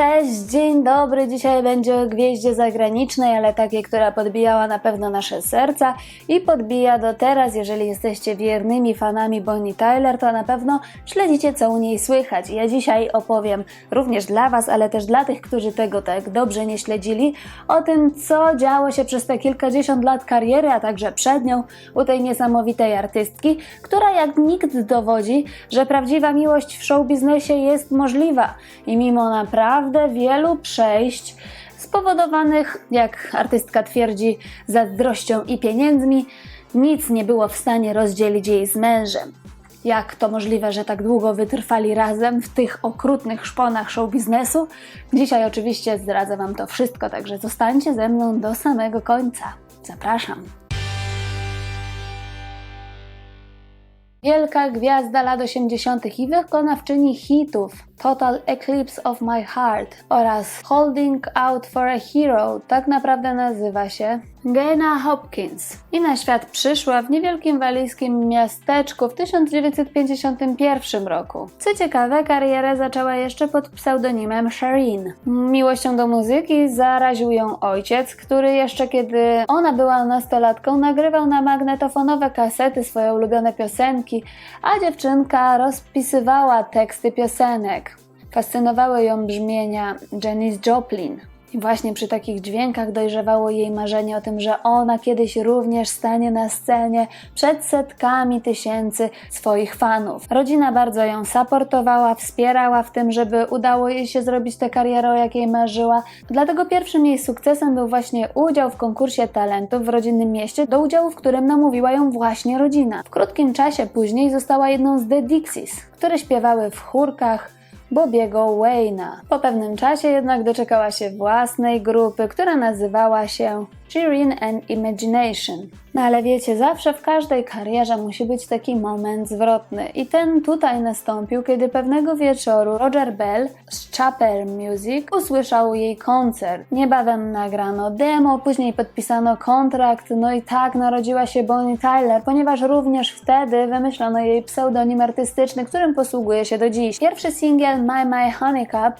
Cześć, dzień dobry. Dzisiaj będzie o gwieździe zagranicznej, ale takiej, która podbijała na pewno nasze serca i podbija do teraz. Jeżeli jesteście wiernymi fanami Bonnie Tyler, to na pewno śledzicie, co u niej słychać. Ja dzisiaj opowiem również dla Was, ale też dla tych, którzy tego tak dobrze nie śledzili, o tym, co działo się przez te kilkadziesiąt lat kariery, a także przed nią u tej niesamowitej artystki, która jak nikt dowodzi, że prawdziwa miłość w showbiznesie jest możliwa i mimo naprawdę wielu przejść spowodowanych, jak artystka twierdzi, zazdrością i pieniędzmi, nic nie było w stanie rozdzielić jej z mężem. Jak to możliwe, że tak długo wytrwali razem w tych okrutnych szponach show biznesu? Dzisiaj oczywiście zdradzę Wam to wszystko, także zostańcie ze mną do samego końca. Zapraszam. Wielka gwiazda lat 80. i wykonawczyni hitów Total Eclipse of My Heart oraz Holding Out for a Hero tak naprawdę nazywa się Gena Hopkins i na świat przyszła w niewielkim walijskim miasteczku w 1951 roku. Co ciekawe, karierę zaczęła jeszcze pod pseudonimem Shireen. Miłością do muzyki zaraził ją ojciec, który jeszcze kiedy ona była nastolatką nagrywał na magnetofonowe kasety swoje ulubione piosenki, a dziewczynka rozpisywała teksty piosenek. Fascynowały ją brzmienia Janis Joplin. I właśnie przy takich dźwiękach dojrzewało jej marzenie o tym, że ona kiedyś również stanie na scenie przed setkami tysięcy swoich fanów. Rodzina bardzo ją supportowała, wspierała w tym, żeby udało jej się zrobić tę karierę, o jakiej marzyła. Dlatego pierwszym jej sukcesem był właśnie udział w konkursie talentów w rodzinnym mieście, do udziału w którym namówiła ją właśnie rodzina. W krótkim czasie później została jedną z The Dixies, które śpiewały w chórkach, Bobiego Wayna. Po pewnym czasie jednak doczekała się własnej grupy, która nazywała się Cheering and Imagination. No ale wiecie, zawsze w każdej karierze musi być taki moment zwrotny. I ten tutaj nastąpił, kiedy pewnego wieczoru Roger Bell z Chapel Music usłyszał jej koncert. Niebawem nagrano demo, później podpisano kontrakt, no i tak narodziła się Bonnie Tyler, ponieważ również wtedy wymyślono jej pseudonim artystyczny, którym posługuje się do dziś. Pierwszy singiel My My Honey Cup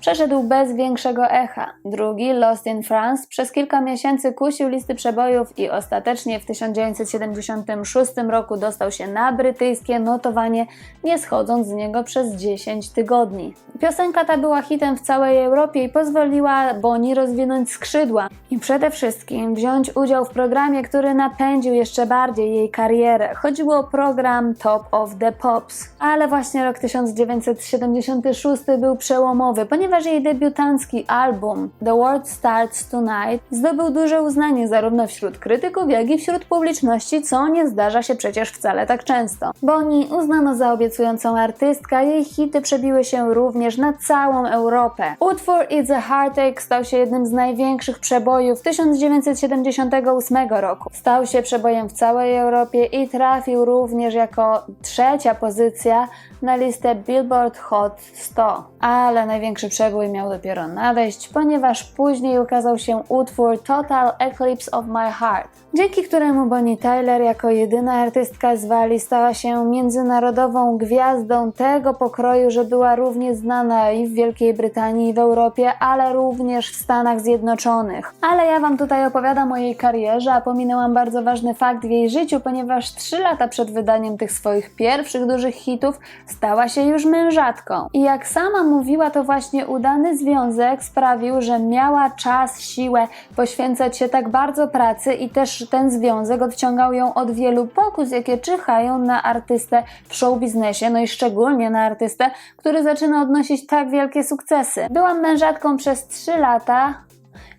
przeszedł bez większego echa. Drugi, Lost in France, przez kilka miesięcy kusił listy przebojów i ostatecznie w 1976 roku dostał się na brytyjskie notowanie, nie schodząc z niego przez 10 tygodni. Piosenka ta była hitem w całej Europie i pozwoliła Bonnie rozwinąć skrzydła i przede wszystkim wziąć udział w programie, który napędził jeszcze bardziej jej karierę. Chodziło o program Top of the Pops. Ale właśnie rok 1976 był przełomowy, ponieważ jej debiutancki album The World Starts Tonight zdobył duże uznanie zarówno wśród krytyków, jak i wśród publiczności, co nie zdarza się przecież wcale tak często. Bonnie uznano za obiecującą artystkę, jej hity przebiły się również na całą Europę. Utwór It's a Heartache stał się jednym z największych przebojów 1978 roku. Stał się przebojem w całej Europie i trafił również jako trzecia pozycja na listę Billboard Hot 100. Ale największy przebój miał dopiero nadejść, ponieważ później ukazał się utwór Total Eclipse of My Heart, dzięki któremu Bonnie Tyler jako jedyna artystka z Walii stała się międzynarodową gwiazdą tego pokroju, że była równie znana i w Wielkiej Brytanii, i w Europie, ale również w Stanach Zjednoczonych. Ale ja Wam tutaj opowiadam o jej karierze, a pominęłam bardzo ważny fakt w jej życiu, ponieważ 3 lata przed wydaniem tych swoich pierwszych dużych hitów stała się już mężatką. I jak sama mówiła, to właśnie udany związek sprawił, że miała czas, siłę poświęcać się tak bardzo pracy i też ten związek odciągał ją od wielu pokus, jakie czyhają na artystę w show biznesie, no i szczególnie na artystę, który zaczyna odnosić tak wielkie sukcesy. Byłam mężatką przez 3 lata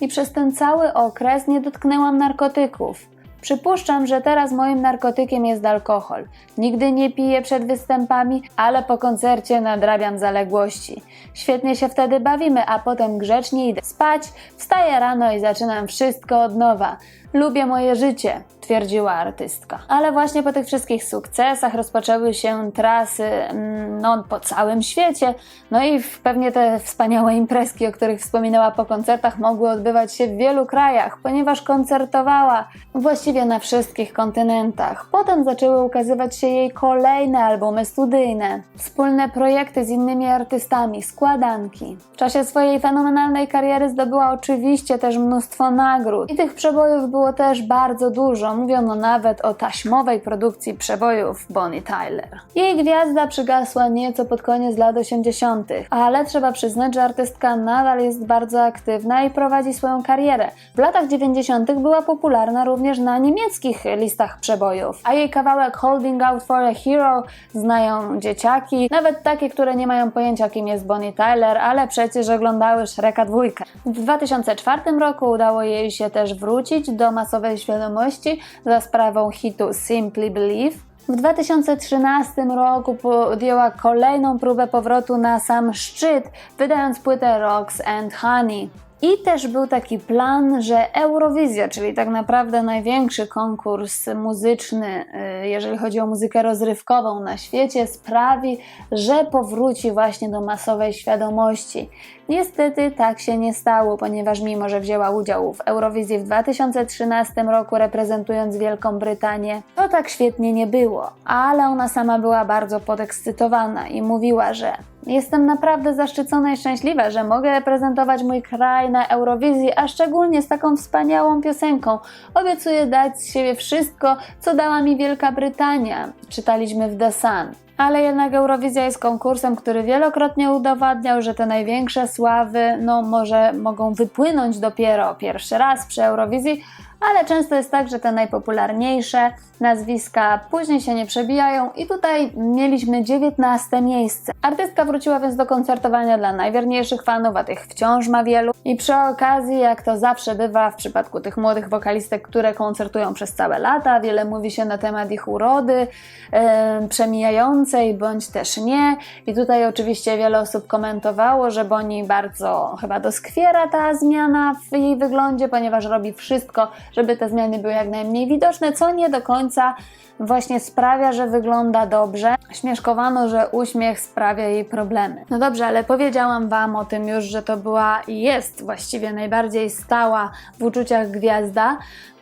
i przez ten cały okres nie dotknęłam narkotyków. Przypuszczam, że teraz moim narkotykiem jest alkohol. Nigdy nie piję przed występami, ale po koncercie nadrabiam zaległości. Świetnie się wtedy bawimy, a potem grzecznie idę spać, wstaję rano i zaczynam wszystko od nowa. Lubię moje życie, twierdziła artystka. Ale właśnie po tych wszystkich sukcesach rozpoczęły się trasy mm, no, po całym świecie. No i pewnie te wspaniałe imprezki, o których wspominała po koncertach, mogły odbywać się w wielu krajach, ponieważ koncertowała właściwie na wszystkich kontynentach. Potem zaczęły ukazywać się jej kolejne albumy studyjne, wspólne projekty z innymi artystami, składanki. W czasie swojej fenomenalnej kariery zdobyła oczywiście też mnóstwo nagród i tych przebojów było też bardzo dużo. Mówiono nawet o taśmowej produkcji przebojów Bonnie Tyler. Jej gwiazda przygasła nieco pod koniec lat 80., ale trzeba przyznać, że artystka nadal jest bardzo aktywna i prowadzi swoją karierę. W latach 90. była popularna również na niemieckich listach przebojów, a jej kawałek Holding Out for a Hero znają dzieciaki, nawet takie, które nie mają pojęcia kim jest Bonnie Tyler, ale przecież oglądały Shreka dwójkę. W 2004 roku udało jej się też wrócić do masowej świadomości za sprawą hitu Simply Believe. W 2013 roku podjęła kolejną próbę powrotu na sam szczyt, wydając płytę Rocks and Honey. I też był taki plan, że Eurowizja, czyli tak naprawdę największy konkurs muzyczny, y, jeżeli chodzi o muzykę rozrywkową na świecie, sprawi, że powróci właśnie do masowej świadomości. Niestety tak się nie stało, ponieważ mimo, że wzięła udział w Eurowizji w 2013 roku reprezentując Wielką Brytanię, to tak świetnie nie było. Ale ona sama była bardzo podekscytowana i mówiła, że Jestem naprawdę zaszczycona i szczęśliwa, że mogę reprezentować mój kraj na Eurowizji, a szczególnie z taką wspaniałą piosenką. Obiecuję dać z siebie wszystko, co dała mi Wielka Brytania. Czytaliśmy w The Sun. Ale jednak Eurowizja jest konkursem, który wielokrotnie udowadniał, że te największe sławy, no może mogą wypłynąć dopiero pierwszy raz przy Eurowizji, ale często jest tak, że te najpopularniejsze nazwiska później się nie przebijają i tutaj mieliśmy 19 miejsce. Artystka wróciła więc do koncertowania dla najwierniejszych fanów, a tych wciąż ma wielu. I przy okazji, jak to zawsze bywa w przypadku tych młodych wokalistek, które koncertują przez całe lata, wiele mówi się na temat ich urody e, przemijającej bądź też nie. I tutaj oczywiście wiele osób komentowało, że Boni bardzo chyba doskwiera ta zmiana w jej wyglądzie, ponieważ robi wszystko, żeby te zmiany były jak najmniej widoczne, co nie do końca właśnie sprawia, że wygląda dobrze. Śmieszkowano, że uśmiech sprawia jej problemy. No dobrze, ale powiedziałam Wam o tym już, że to była i jest właściwie najbardziej stała w uczuciach gwiazda.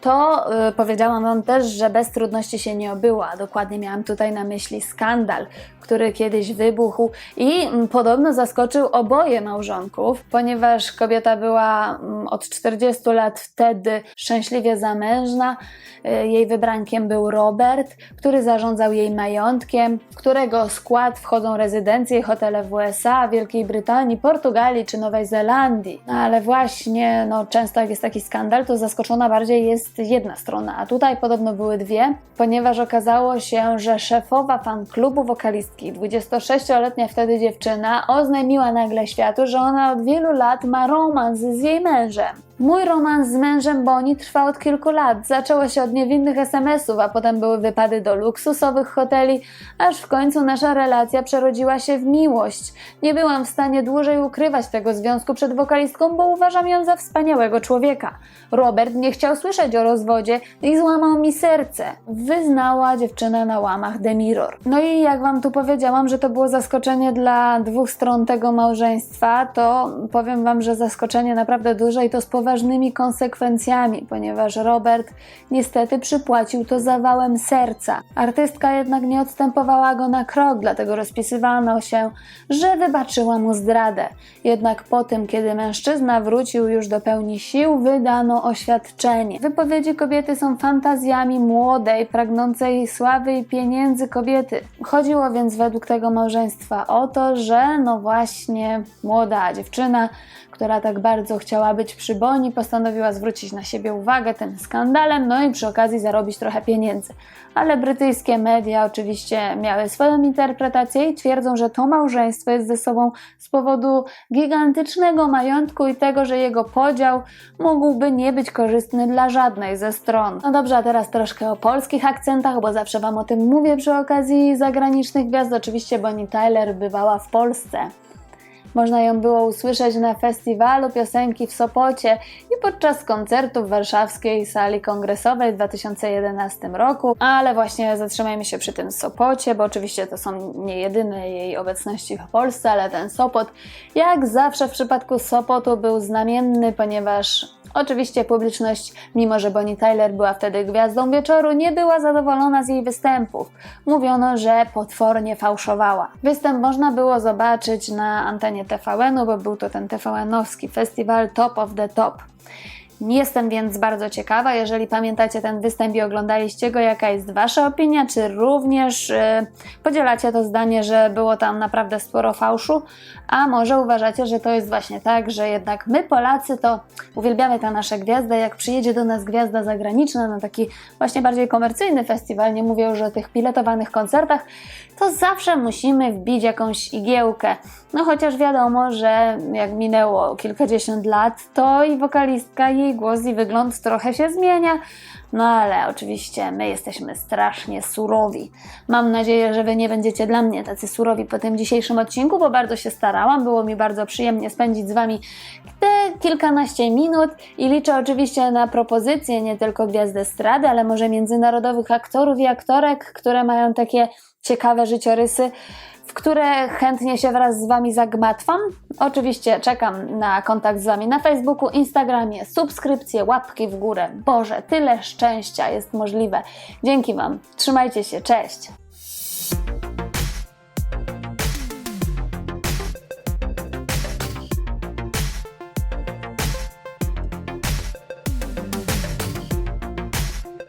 To y, powiedziałam Wam też, że bez trudności się nie obyła. Dokładnie miałam tutaj na myśli skandal, który kiedyś wybuchł i mm, podobno zaskoczył oboje małżonków, ponieważ kobieta była mm, od 40 lat wtedy szczęśliwie zamężna. Y, Jej wybrankiem był Robert, który zarządzał jej majątkiem, w którego skład wchodzą rezydencje i hotele w USA, Wielkiej Brytanii, Portugalii czy Nowej Zelandii. No ale właśnie, no często jak jest taki skandal, to zaskoczona bardziej jest jedna strona, a tutaj podobno były dwie, ponieważ okazało się, że szefowa fan klubu wokalistki, 26-letnia wtedy dziewczyna, oznajmiła nagle światu, że ona od wielu lat ma romans z jej mężem. Mój romans z mężem Boni trwa od kilku lat. Zaczęło się od niewinnych SMS-ów, a potem były wypady do luksusowych hoteli, aż w końcu nasza relacja przerodziła się w miłość. Nie byłam w stanie dłużej ukrywać tego związku przed wokalistką, bo uważam ją za wspaniałego człowieka. Robert nie chciał słyszeć o rozwodzie i złamał mi serce. Wyznała dziewczyna na łamach The Mirror. No i jak wam tu powiedziałam, że to było zaskoczenie dla dwóch stron tego małżeństwa, to powiem wam, że zaskoczenie naprawdę duże i to z poważnymi konsekwencjami, ponieważ Robert niestety przypłacił to zawałem serca. Artystka jednak nie odstępowała go na krok, dlatego rozpisywano się, że wybaczyła mu zdradę. Jednak po tym, kiedy mężczyzna wrócił już do pełni sił, wydano oświadczenie. Wypowiedzi kobiety są fantazjami młodej, pragnącej sławy i pieniędzy kobiety. Chodziło więc według tego małżeństwa o to, że no właśnie młoda dziewczyna, która tak bardzo chciała być przy Boni, postanowiła zwrócić na siebie uwagę tym skandalem, no i przy okazji zarobić trochę pieniędzy. Ale brytyjskie media oczywiście miały swoją interpretację i twierdzą, że to małżeństwo jest ze sobą z powodu gigantycznego majątku i tego, że jego podział mógłby nie być korzystny dla żadnej ze stron. No dobrze, a teraz troszkę o polskich akcentach, bo zawsze Wam o tym mówię przy okazji zagranicznych gwiazd. Oczywiście Bonnie Tyler bywała w Polsce. Można ją było usłyszeć na festiwalu piosenki w Sopocie i podczas koncertu w warszawskiej sali kongresowej w 2011 roku. Ale właśnie zatrzymajmy się przy tym Sopocie, bo oczywiście to są nie jedyne jej obecności w Polsce, ale ten Sopot, jak zawsze w przypadku Sopotu, był znamienny, ponieważ Oczywiście publiczność, mimo że Bonnie Tyler była wtedy gwiazdą wieczoru, nie była zadowolona z jej występów. Mówiono, że potwornie fałszowała. Występ można było zobaczyć na antenie TVN-u, bo był to ten TVN-owski festiwal Top of the Top. Jestem więc bardzo ciekawa, jeżeli pamiętacie ten występ i oglądaliście go, jaka jest Wasza opinia, czy również yy, podzielacie to zdanie, że było tam naprawdę sporo fałszu, a może uważacie, że to jest właśnie tak, że jednak my Polacy to uwielbiamy tę nasze gwiazdę, jak przyjedzie do nas gwiazda zagraniczna na taki właśnie bardziej komercyjny festiwal, nie mówię już o tych biletowanych koncertach, to zawsze musimy wbić jakąś igiełkę. No chociaż wiadomo, że jak minęło kilkadziesiąt lat, to i wokalistka, jej głos i wygląd trochę się zmienia. No ale oczywiście my jesteśmy strasznie surowi. Mam nadzieję, że wy nie będziecie dla mnie tacy surowi po tym dzisiejszym odcinku, bo bardzo się starałam. Było mi bardzo przyjemnie spędzić z wami te kilkanaście minut i liczę oczywiście na propozycje nie tylko gwiazdy estrady, ale może międzynarodowych aktorów i aktorek, które mają takie ciekawe życiorysy, w które chętnie się wraz z Wami zagmatwam. Oczywiście czekam na kontakt z Wami na Facebooku, Instagramie, subskrypcje, łapki w górę. Boże, tyle szczęścia jest możliwe. Dzięki Wam. Trzymajcie się, cześć!